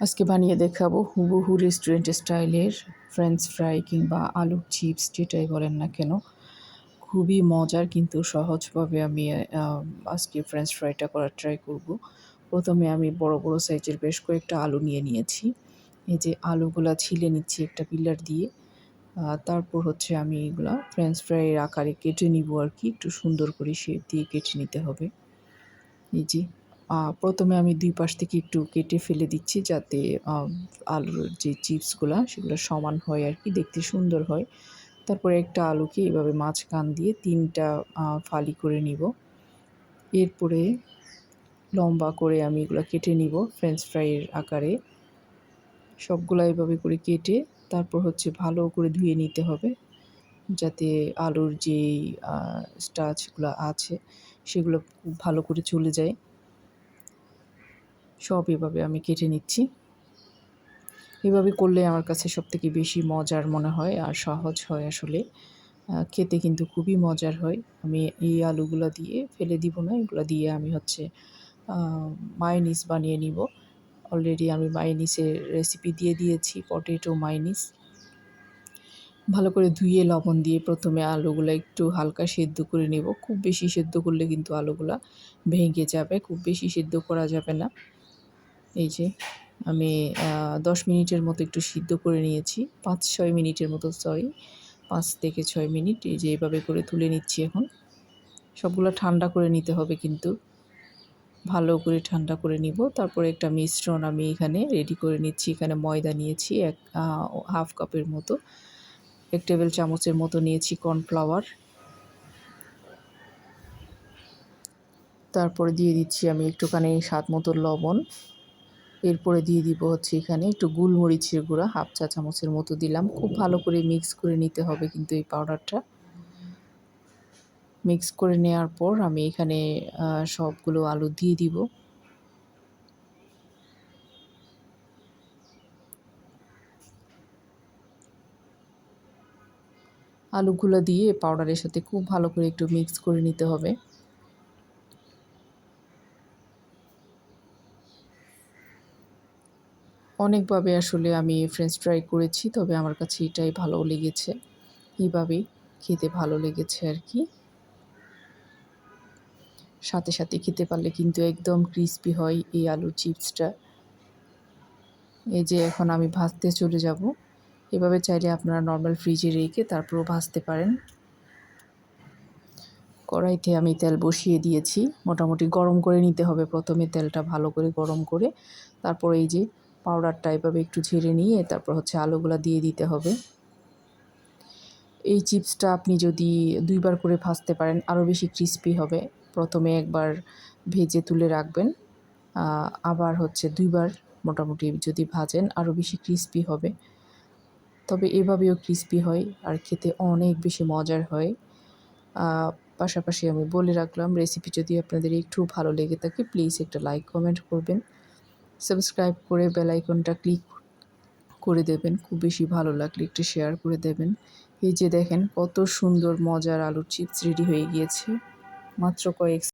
আজকে বানিয়ে দেখাবো হুবহু রেস্টুরেন্ট স্টাইলের ফ্রেঞ্চ ফ্রাই কিংবা আলুর চিপস যেটাই বলেন না কেন। খুবই মজার কিন্তু সহজভাবে আমি আজকে ফ্রেঞ্চ ফ্রাইটা করার ট্রাই করব। প্রথমে আমি বড় বড় সাইজের বেশ কয়েকটা আলু নিয়ে নিয়েছি। এই যে আলুগুলা ছিলে নিচ্ছি একটা পিলার দিয়ে। তারপর হচ্ছে আমি এগুলা ফ্রেঞ্চ ফ্রাইয়ের আকারে কেটে নিব আর কি। একটু সুন্দর করে শেপ দিয়ে কেটে নিতে হবে। এই যে প্রথমে আমি দুই পাশ থেকে একটু কেটে ফেলে দিচ্ছি যাতে আলুর যে চিপসগুলো সেগুলো সমান হয় আর কি, দেখতে সুন্দর হয়। তারপরে একটা আলুকে এভাবে মাঝখান দিয়ে তিনটা ফালি করে নিব। এরপরে লম্বা করে আমি এগুলো কেটে নিব ফ্রেঞ্চ ফ্রাইয়ের আকারে। সবগুলো এভাবে করে কেটে তারপর হচ্ছে ভালো করে ধুয়ে নিতে হবে যাতে আলুর যেই স্টাচগুলো আছে সেগুলো ভালো করে চলে যায়। সব এভাবে আমি কেটে নিচ্ছি। এভাবে করলে আমার কাছে সবথেকে বেশি মজার মনে হয় আর সহজ হয় আসলে। খেতে কিন্তু খুবই মজার হয়। আমি এই আলুগুলো দিয়ে ফেলে দিব না, এগুলো দিয়ে আমি হচ্ছে মাইনিস বানিয়ে নিব। অলরেডি আমি মাইনিসের রেসিপি দিয়ে দিয়েছি পটেটো মাইনিস ভালো করে ধুয়ে লবণ দিয়ে প্রথমে আলুগুলো একটু হালকা সেদ্ধ করে নেব। খুব বেশি সেদ্ধ করলে কিন্তু আলুগুলা ভেঙে যাবে, খুব বেশি সেদ্ধ করা যাবে না। এই যে, আমি দশ মিনিটের মতো একটু সিদ্ধ করে নিয়েছি। পাঁচ, ছয় মিনিটের মতো সরি পাঁচ থেকে ছয় মিনিট। এই যে, এভাবে করে তুলে নিচ্ছি এখন। সবগুলো ঠান্ডা করে নিতে হবে কিন্তু। ভালো করে ঠান্ডা করে নিব। তারপরে একটা মিশ্রণ আমি এখানে রেডি করে নিচ্ছি। এখানে ময়দা নিয়েছি, এক হাফ কাপের মতো। এক টেবিল চামচের মতো নিয়েছি কর্নফ্লাওয়ার তারপরে দিয়ে দিচ্ছি আমি একটুখানি স্বাদ মতো লবণ। এরপরে দিয়ে দিব হচ্ছে এখানে একটু গোলমরিচের গুঁড়া, হাফ চা চামচের মতো দিলাম। খুব ভালো করে মিক্স করে নিতে হবে কিন্তু এই পাউডারটা মিক্স করে নেওয়ার পর আমি এখানে সবগুলো আলু দিয়ে দিব। আলুগুলো দিয়ে পাউডারের সাথে খুব ভালো করে একটু মিক্স করে নিতে হবে। অনেকভাবে আসলে আমি ফ্রেঞ্চ ফ্রাই করেছি, তবে আমার কাছে এটাই ভালো লেগেছে। এইভাবেই খেতে ভালো লেগেছে আর কি। সাথে সাথে খেতে পারলে কিন্তু একদম ক্রিস্পি হয় এই আলুর চিপসটা এই যে এখন আমি ভাজতে চলে যাব। এভাবে চাইলে আপনারা নর্মাল ফ্রিজে রেখে তারপরও ভাজতে পারেন। কড়াইতে আমি তেল বসিয়ে দিয়েছি। মোটামুটি গরম করে নিতে হবে। প্রথমে তেলটা ভালো করে গরম করে, তারপর এই যে পাউডারটা এভাবে একটু ঝেড়ে নিয়ে তারপর হচ্ছে আলুগুলা দিয়ে দিতে হবে। এই চিপসটা আপনি যদি দুইবার করে ভাজতে পারেন আরও বেশি ক্রিস্পি হবে। প্রথমে একবার ভেজে তুলে রাখবেন। আবার হচ্ছে দুইবার মোটামুটি যদি ভাজেন আরও বেশি ক্রিস্পি হবে। তবে এভাবেও ক্রিস্পি হয় আর খেতে অনেক বেশি মজার হয়। পাশাপাশি আমি বলে রাখলাম রেসিপি যদি আপনাদের একটু ভালো লেগে থাকে প্লিজ একটা লাইক কমেন্ট করবেন। সাবস্ক্রাইব করে বেল আইকনটা ক্লিক করে দেবেন। খুব বেশি ভালো লাগলে একটু শেয়ার করে দেবেন। এই যে দেখেন কত সুন্দর মজার আলুর চিপস রেডি হয়ে গিয়েছে। মাত্র কয়েক